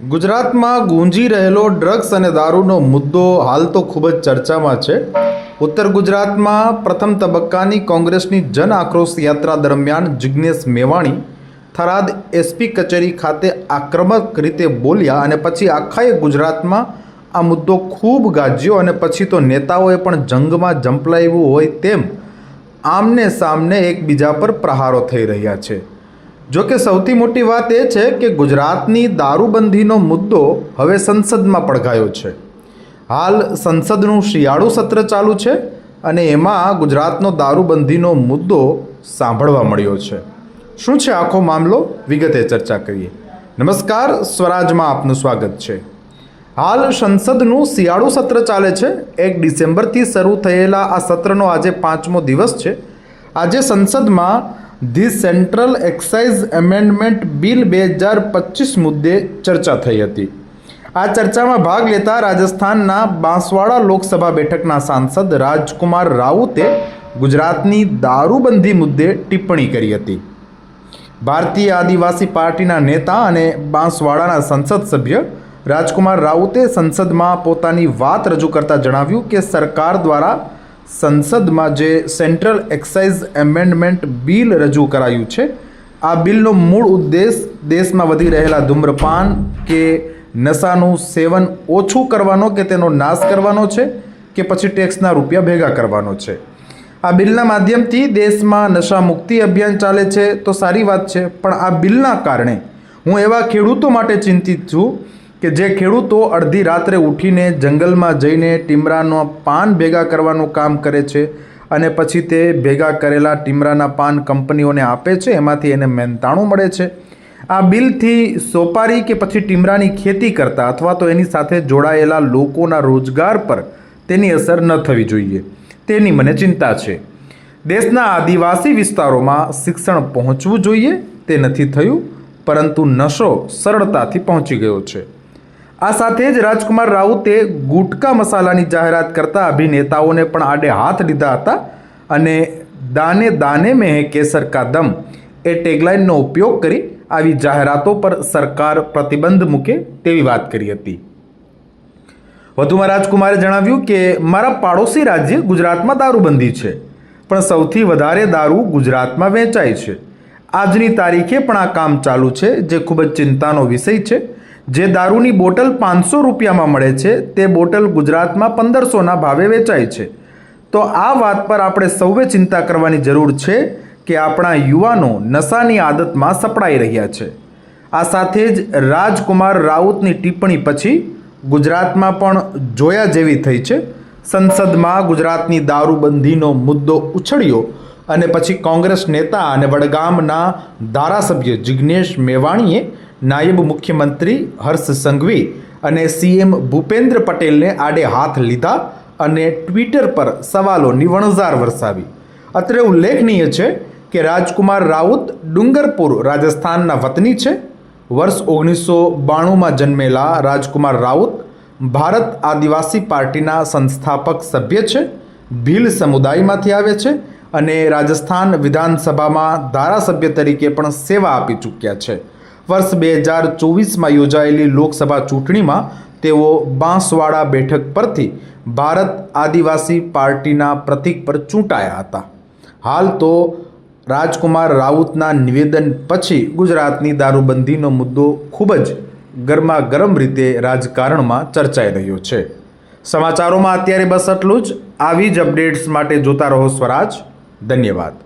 ગુજરાતમાં ગુંજી રહેલો ડ્રગ્સ અને દારૂનો મુદ્દો હાલ તો ખૂબ જ ચર્ચામાં છે. ઉત્તર ગુજરાતમાં પ્રથમ તબક્કાની કોંગ્રેસની જન આક્રોશ યાત્રા દરમિયાન જિજ્ઞેશ મેવાણી, થરાદ એસપી કચેરી ખાતે આક્રમક રીતે બોલ્યા અને પછી આખાએ ગુજરાતમાં આ મુદ્દો ખૂબ ગાજ્યો અને પછી તો નેતાઓએ પણ જંગમાં જંપલાવ્યું હોય તેમ આમને સામને એકબીજા પર પ્રહારો થઈ રહ્યા છે. જો કે સૌથી મોટી વાત એ છે કે ગુજરાતની દારૂબંધીનો મુદ્દો હવે સંસદમાં પડઘાયો છે. હાલ સંસદનું શિયાળુ સત્ર ચાલુ છે અને એમાં ગુજરાતનો દારૂબંધીનો મુદ્દો સાંભળવા મળ્યો છે. શું છે આખો મામલો? વિગતે ચર્ચા કરીએ. નમસ્કાર, સ્વરાજમાં આપનું સ્વાગત છે. હાલ સંસદનું શિયાળુ સત્ર ચાલે છે. એક ડિસેમ્બરથી શરૂ થયેલા આ સત્રનો આજે પાંચમો દિવસ છે. આજે સંસદમાં the central excise amendment bill બે હજાર પચીસ મુદ્દે ચર્ચા થઈ હતી. આ ચર્ચામાં ભાગ લેતા રાજસ્થાનના બાંસવાડા લોકસભા બેઠકના સાંસદ રાજકુમાર રાઉતે ગુજરાતની દારૂબંધી મુદ્દે ટિપ્પણી કરી હતી. ભારતીય આદિવાસી પાર્ટીના નેતા અને બાંસવાડાના સંસદ સભ્ય રાજકુમાર રાઉતે સંસદમાં પોતાની વાત રજૂ કરતા જણાવ્યું કે સરકાર દ્વારા સંસદમાં જે સેન્ટ્રલ એક્સાઇઝ એમેન્ડમેન્ટ બિલ રજૂ કરાયું છે, આ બિલનો મૂળ ઉદ્દેશ દેશમાં વધી રહેલા ધૂમ્રપાન કે નશાનું સેવન ઓછું કરવાનો કે તેનો નાશ કરવાનો છે કે પછી ટેક્સના રૂપિયા ભેગા કરવાનો છે. આ બિલના માધ્યમથી દેશમાં નશા મુક્તિ અભિયાન ચાલે છે તો સારી વાત છે, પણ આ બિલના કારણે હું એવા ખેડૂતો માટે ચિંતિત છું કે જે ખેડૂતો અડધી રાત્રે ઉઠીને જંગલમાં જઈને ટીમરાનો પાન ભેગા કરવાનું કામ કરે છે અને પછી તે ભેગા કરેલા ટીમરાના પાન કંપનીઓને આપે છે, એમાંથી એને મહેનતાણું મળે છે. આ બિલથી સોપારી કે પછી ટીમરાની ખેતી કરતા અથવા તો એની સાથે જોડાયેલા લોકોના રોજગાર પર તેની અસર ન થવી જોઈએ. તેની મને ચિંતા છે. દેશના આદિવાસી વિસ્તારોમાં શિક્ષણ પહોંચવું જોઈએ તે નથી થયું, પરંતુ નશો સરળતાથી પહોંચી ગયો છે. આ સાથે જ રાજકુમાર રાઉતે ગુટકા મસાલાની જાહેરાત કરતા અભિનેતાઓને પણ આડે હાથ લીધા હતા અને દાને દાને મેં કેસર કા દમ એ ટેગલાઇનનો ઉપયોગ કરી આવી જાહેરાતો પર સરકાર પ્રતિબંધ મૂકે તેવી વાત કરી હતી. વધુમાં રાજકુમારે જણાવ્યું કે, મારા પાડોશી રાજ્ય ગુજરાતમાં દારૂબંધી છે, પણ સૌથી વધારે દારૂ ગુજરાતમાં વેચાય છે. આજની તારીખે પણ આ કામ ચાલુ છે, જે ખૂબ જ ચિંતાનો વિષય છે. જે દારૂની બોટલ પાંચસો રૂપિયામાં મળે છે, તે બોટલ ગુજરાતમાં પંદરસોના ભાવે વેચાય છે. તો આ વાત પર આપણે સૌએ ચિંતા કરવાની જરૂર છે કે આપણા યુવાનો નશાની આદતમાં સપડાઈ રહ્યા છે. આ સાથે જ રાજકુમાર રાઉતની ટિપ્પણી પછી ગુજરાતમાં પણ જોયા જેવી થઈ છે. સંસદમાં ગુજરાતની દારૂબંધીનો મુદ્દો ઉછળ્યો અને પછી કોંગ્રેસ નેતા અને વડગામના ધારાસભ્ય જિજ્ઞેશ મેવાણીએ નાયબ મુખ્યમંત્રી હર્ષ સંઘવી અને સીએમ ભૂપેન્દ્ર પટેલને આડે હાથ લીધા અને ટ્વિટર પર સવાલોની વણઝાર વરસાવી. અત્રે ઉલ્લેખનીય છે કે રાજકુમાર રાઉત ડુંગરપુર રાજસ્થાનના વતની છે. વર્ષ ઓગણીસો બાણુંમાં જન્મેલા રાજકુમાર રાઉત ભારત આદિવાસી પાર્ટીના સંસ્થાપક સભ્ય છે. ભીલ સમુદાયમાંથી આવે છે અને રાજસ્થાન વિધાનસભામાં ધારાસભ્ય તરીકે પણ સેવા આપી ચૂક્યા છે. વર્ષ બે હજાર ચોવીસમાં યોજાયેલી લોકસભા ચૂંટણીમાં તેઓ બાંસવાડા બેઠક પરથી ભારત આદિવાસી પાર્ટીના પ્રતીક પર ચૂંટાયા હતા. હાલ તો રાજકુમાર રાઉતના નિવેદન પછી ગુજરાતની દારૂબંધીનો મુદ્દો ખૂબ જ ગરમા ગરમ રીતે રાજકારણમાં ચર્ચાઈ રહ્યો છે. સમાચારોમાં અત્યારે બસ આટલું જ. આવી જ અપડેટ્સ માટે જોતા રહો સ્વરાજ. ધન્યવાદ.